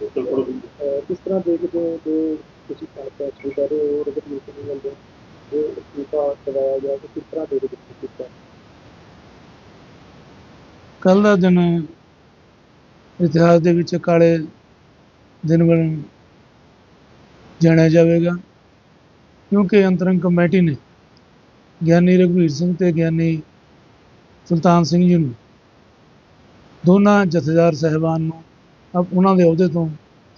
ਕਿਸ ਤਰ੍ਹਾਂ ਦੇਖਦੇ ਹੋ ਜੋ ਤੁਸੀਂ ਸਾਥ ਕਰ ਰਹੇ ਹੋ ਰਗਤ ਨਹੀਂ ਮਿਲਦੇ ਜੋ ਅਸਤੀਫਾ ਦਵਾਇਆ ਗਿਆ ਕਿ ਕਿਸ ਤਰ੍ਹਾਂ ਦੇਖਦੇ ਹੋ ਕੀਤਾ ਕੱਲ ਦਾ ਦਿਨ ਇਤਿਹਾਸ ਦੇ ਵਿੱਚ ਕਾਲੇ ਦਿਨ ਵਜੋਂ ਜਾਣਿਆ ਜਾਵੇਗਾ, ਕਿਉਂਕਿ ਅੰਤਰੰਗ ਕਮੇਟੀ ਨੇ ਗਿਆਨੀ ਰਘਵੀਰ ਸਿੰਘ ਤੇ ਗਿਆਨੀ ਸੁਲਤਾਨ ਸਿੰਘ ਜੀ ਨੂੰ ਦੋਨਾਂ ਜਥੇਦਾਰ ਸਹਿਬਾਨ ਨੂੰ ਉਹਨਾਂ ਦੇ ਅਹੁਦੇ ਤੋਂ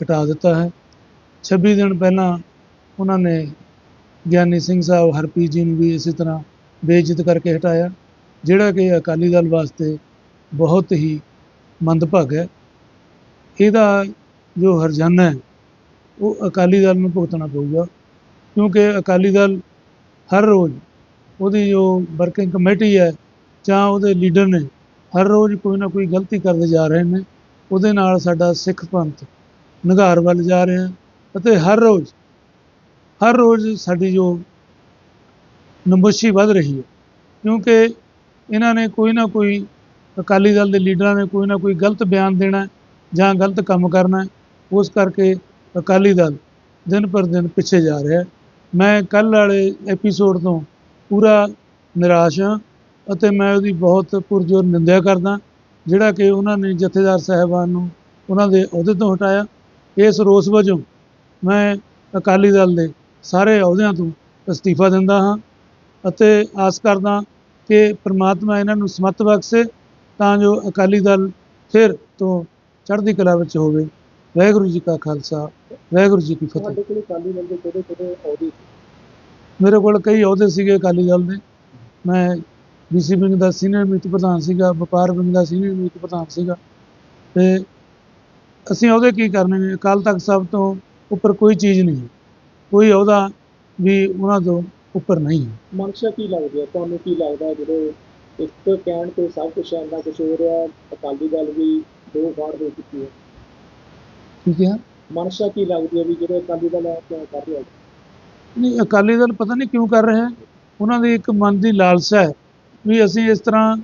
ਹਟਾ ਦਿੱਤਾ ਹੈ। 26 ਦਿਨ ਪਹਿਲਾਂ ਉਹਨਾਂ ਨੇ ਗਿਆਨੀ ਸਿੰਘ ਸਾਹਿਬ ਹਰਪ੍ਰੀਤ ਜੀ ਨੂੰ ਵੀ ਇਸੇ ਤਰ੍ਹਾਂ ਬੇਇੱਜ਼ਤ ਕਰਕੇ ਹਟਾਇਆ, ਜਿਹੜਾ ਕਿ ਅਕਾਲੀ ਦਲ ਵਾਸਤੇ ਬਹੁਤ ਹੀ ਮੰਦਭਾਗ ਹੈ। ਇਹਦਾ ਜੋ ਹਰਜਾਨਾ ਹੈ, ਉਹ ਅਕਾਲੀ ਦਲ ਨੂੰ ਭੁਗਤਣਾ ਪਊਗਾ, ਕਿਉਂਕਿ ਅਕਾਲੀ ਦਲ ਹਰ ਰੋਜ਼ ਉਹਦੀ ਜੋ ਵਰਕਿੰਗ ਕਮੇਟੀ ਹੈ ਜਾਂ ਉਹਦੇ ਲੀਡਰ ਨੇ ਹਰ ਰੋਜ਼ ਕੋਈ ਨਾ ਕੋਈ ਗਲਤੀ ਕਰਦੇ ਜਾ ਰਹੇ ਨੇ। ਉਹਦੇ ਨਾਲ ਸਾਡਾ ਸਿੱਖ ਪੰਥ ਨਿਘਾਰ ਵੱਲ ਜਾ ਰਿਹਾ ਅਤੇ ਹਰ ਰੋਜ਼ ਹਰ ਰੋਜ਼ ਸਾਡੀ ਜੋ ਨਮੋਸ਼ੀ ਵੱਧ ਰਹੀ ਹੈ, ਕਿਉਂਕਿ ਇਹਨਾਂ ਨੇ ਕੋਈ ਨਾ ਕੋਈ ਅਕਾਲੀ ਦਲ ਦੇ ਲੀਡਰਾਂ ਨੇ ਕੋਈ ਨਾ ਕੋਈ ਗਲਤ ਬਿਆਨ ਦੇਣਾ ਜਾਂ ਗਲਤ ਕੰਮ ਕਰਨਾ ਉਸ ਕਰਕੇ ਅਕਾਲੀ ਦਲ ਦਿਨ ਪਰ ਦਿਨ ਪਿੱਛੇ ਜਾ ਰਿਹਾ ਮੈਂ ਕੱਲ੍ਹ ਵਾਲੇ ਐਪੀਸੋਡ ਤੋਂ ਪੂਰਾ ਨਿਰਾਸ਼ ਹਾਂ ਅਤੇ ਮੈਂ ਉਹਦੀ ਬਹੁਤ ਪੁਰਜੋਰ ਨਿੰਦਿਆ ਕਰਦਾ ਜਿਹੜਾ ਕਿ ਉਹਨਾਂ ਨੇ ਜਥੇਦਾਰ ਸਾਹਿਬਾਨ ਨੂੰ ਉਹਨਾਂ ਦੇ ਅਹੁਦੇ ਤੋਂ ਹਟਾਇਆ। ਇਸ ਰੋਸ ਵਜੋਂ ਮੈਂ ਅਕਾਲੀ ਦਲ ਦੇ ਸਾਰੇ ਅਹੁਦਿਆਂ ਤੋਂ ਅਸਤੀਫਾ ਦਿੰਦਾ ਹਾਂ ਅਤੇ ਆਸ ਕਰਦਾ ਕਿ ਪ੍ਰਮਾਤਮਾ ਇਹਨਾਂ ਨੂੰ ਸਮੱਤ ਬਖਸ਼ੇ ਤਾਂ ਜੋ ਅਕਾਲੀ ਦਲ ਫਿਰ ਤੋਂ ਚੜ੍ਹਦੀ ਕਲਾ ਵਿੱਚ ਹੋਵੇ। ਵਾਹਿਗੁਰੂ ਜੀ ਕਾ ਖਾਲਸਾ ਵਾਹਿਗੁਰੂ ਜੀ ਕੀ ਫਤਿਹ। ਤੁਹਾਡੇ ਕੋਲ ਅਕਾਲੀ ਦਲ ਦੇ ਕਿਹੜੇ ਕਿਹੜੇ ਅਹੁਦੇ ਸੀ? ਮੇਰੇ ਕੋਲ ਕਈ ਅਹੁਦੇ ਸੀਗੇ ਅਕਾਲੀ ਦਲ ਦੇ। ਮੈਂ ਬੀਸੀ ਵਿੰਗ ਦਾ ਸੀਨੀਅਰ ਮੀਤ ਪ੍ਰਧਾਨ ਸੀਗਾ ਵਪਾਰ ਵਿੰਗ ਦਾ ਸੀਨੀਅਰ ਮੀਤ ਪ੍ਰਧਾਨ ਸੀਗਾ। ਤੇ ਅਸੀਂ ਅਹੁਦੇ ਕੀ ਕਰਨੇ ਨੇ? ਅਕਾਲ ਤਖਤ ਸਾਹਿਬ ਤੋਂ ਉੱਪਰ ਕੋਈ ਚੀਜ਼ ਨਹੀਂ ਹੈ। ਕੋਈ ਅਹੁਦਾ ਵੀ ਉਹਨਾਂ ਤੋਂ ਉੱਪਰ ਨਹੀਂ ਹੈ। ਮਨਸ਼ਾ ਕੀ ਲੱਗਦੀ ਹੈ? ਤੁਹਾਨੂੰ ਕੀ ਲੱਗਦਾ ਜਦੋਂ ਇੱਕ ਕਹਿਣ ਤੇ ਸਭ ਕੁਝ ਇੰਨਾ ਕੁਝ ਹੋ ਰਿਹਾ ਅਕਾਲੀ ਦਲ ਵੀ ਦੋ ਵਾਰ ਹੋ ਚੁੱਕੀ ਹੈ। ਠੀਕ ਹੈ। ਮਨਸ਼ਾ ਕੀ ਲੱਗਦੀ ਹੈ ਵੀ ਜਿਹੜੇ ਅਕਾਲੀ ਦਲ ਹੈ ਕਿਉਂ ਕਰ ਰਿਹਾ ਨਹੀਂ ਅਕਾਲੀ ਦਲ ਪਤਾ ਨਹੀਂ ਕਿਉਂ ਕਰ ਰਹੇ ਉਹਨਾਂ ਦੀ ਇੱਕ ਮਨ ਦੀ ਲਾਲਸਾ ਹੈ। ਵੀ ਅਸੀਂ ਇਸ ਤਰ੍ਹਾਂ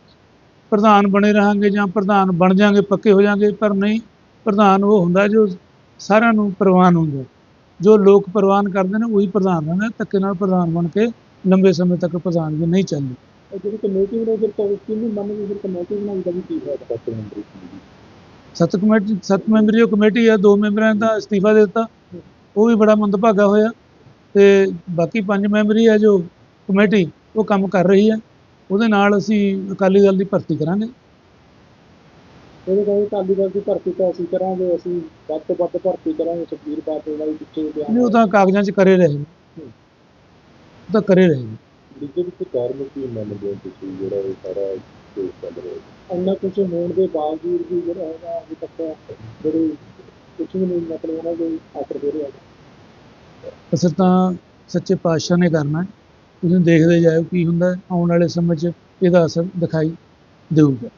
ਪ੍ਰਧਾਨ ਬਣੇ ਰਹਾਂਗੇ ਜਾਂ ਪ੍ਰਧਾਨ ਬਣ ਜਾਾਂਗੇ ਪੱਕੇ ਹੋ ਜਾਾਂਗੇ ਪਰ ਨਹੀਂ ਪ੍ਰਧਾਨ ਉਹ ਹੁੰਦਾ ਜੋ ਸਾਰਿਆਂ ਨੂੰ ਪ੍ਰਵਾਨ ਹੁੰਦਾ। ਜੋ ਲੋਕ ਪ੍ਰਵਾਨ ਕਰਦੇ ਨੇ ਉਹੀ ਪ੍ਰਧਾਨ ਰਹਿੰਦਾ ਧੱਕੇ ਨਾਲ ਪ੍ਰਧਾਨ ਬਣ ਕੇ ਲੰਬੇ ਸਮੇਂ ਤੱਕ ਪ੍ਰਧਾਨਗੀ ਨਹੀਂ ਚੱਲਦੀ। ਜਿਹੜੀ ਕਮੇਟੀ ਬਣਾਈ ਫਿਰ ਵੀ ਫਿਰ ਕਮੇਟੀ ਬਣਾਈ ਦਾ ਵੀ ਕੀ ਹੋਇਆ ਸੱਤ ਮੈਂਬਰੀ ਸੱਤ ਕਮੇਟੀ ਸੱਤ ਮੈਂਬਰੀ ਉਹ ਕਮੇਟੀ ਹੈ ਦੋ ਮੈਂਬਰਾਂ ਤਾਂ ਅਸਤੀਫਾ ਦੇ ਦਿੱਤਾ। ਉਹ ਵੀ ਬੜਾ ਮੰਦਭਾਗਾ ਹੋਇਆ ਤੇ ਬਾਕੀ ਪੰਜ ਮੈਂਬਰੀ ਹੈ ਜੋ ਕਮੇਟੀ ਉਹ ਕੰਮ ਕਰ ਰਹੀ ਹੈ। ਉਹਦੇ ਨਾਲ ਅਸੀਂ ਅਕਾਲੀ ਦਲ ਦੀ ਭਰਤੀ ਕਰਾਂਗੇ। ਉਹਦੇ ਕਹਿੰਦੇ ਅਕਾਲੀ ਦਲ ਦੀ ਭਰਤੀ ਤਾਂ ਅਸੀਂ ਕਰਾਂਗੇ ਅਸੀਂ ਵੱਧ ਤੋਂ ਵੱਧ ਭਰਤੀ ਕਰਾਂਗੇ ਸੁਖਬੀਰ ਬਾਦਲ ਦਾ ਵੀ ਪਿੱਛੇ ਬਿਆਨ ਨਹੀਂ ਉਹ ਤਾਂ ਕਾਗਜ਼ਾਂ 'ਚ ਕਰੇ ਰਹੇ ਉਹ ਤਾਂ ਕਰੇ ਰਹੇ ਲਿਖੇ ਵਿੱਚ ਕਾਰਨ ਕੀ ਮੰਨਦੇ ਹੋ ਤੁਸੀਂ ਜਿਹੜਾ ਇਹ ਸਾਰਾ ਕੇਸ ਚੱਲ ਰਿਹਾ ਇੰਨਾ ਕੁਝ ਹੋਣ ਦੇ ਬਾਵਜੂਦ ਵੀ ਜਿਹੜਾ ਹੈਗਾ ਅਜੇ ਤੱਕ ਜਿਹੜੀ ਕੁਝ ਵੀ ਨਹੀਂ ਮਤਲਬ ਉਹਨਾਂ ਦੇ ਆਖਰ ਦੇ ਰਿਹਾ। ਅਸਰ ਤਾਂ ਸੱਚੇ ਪਾਤਸ਼ਾਹ ਨੇ ਕਰਨਾ ਹੈ। ਤੁਸੀਂ ਦੇਖਦੇ ਜਾਓ ਕੀ ਹੁੰਦਾ ਆਉਣ ਵਾਲੇ ਸਮੇਂ 'ਚ ਇਹਦਾ ਅਸਰ ਦਿਖਾਈ ਦੇਊਗਾ।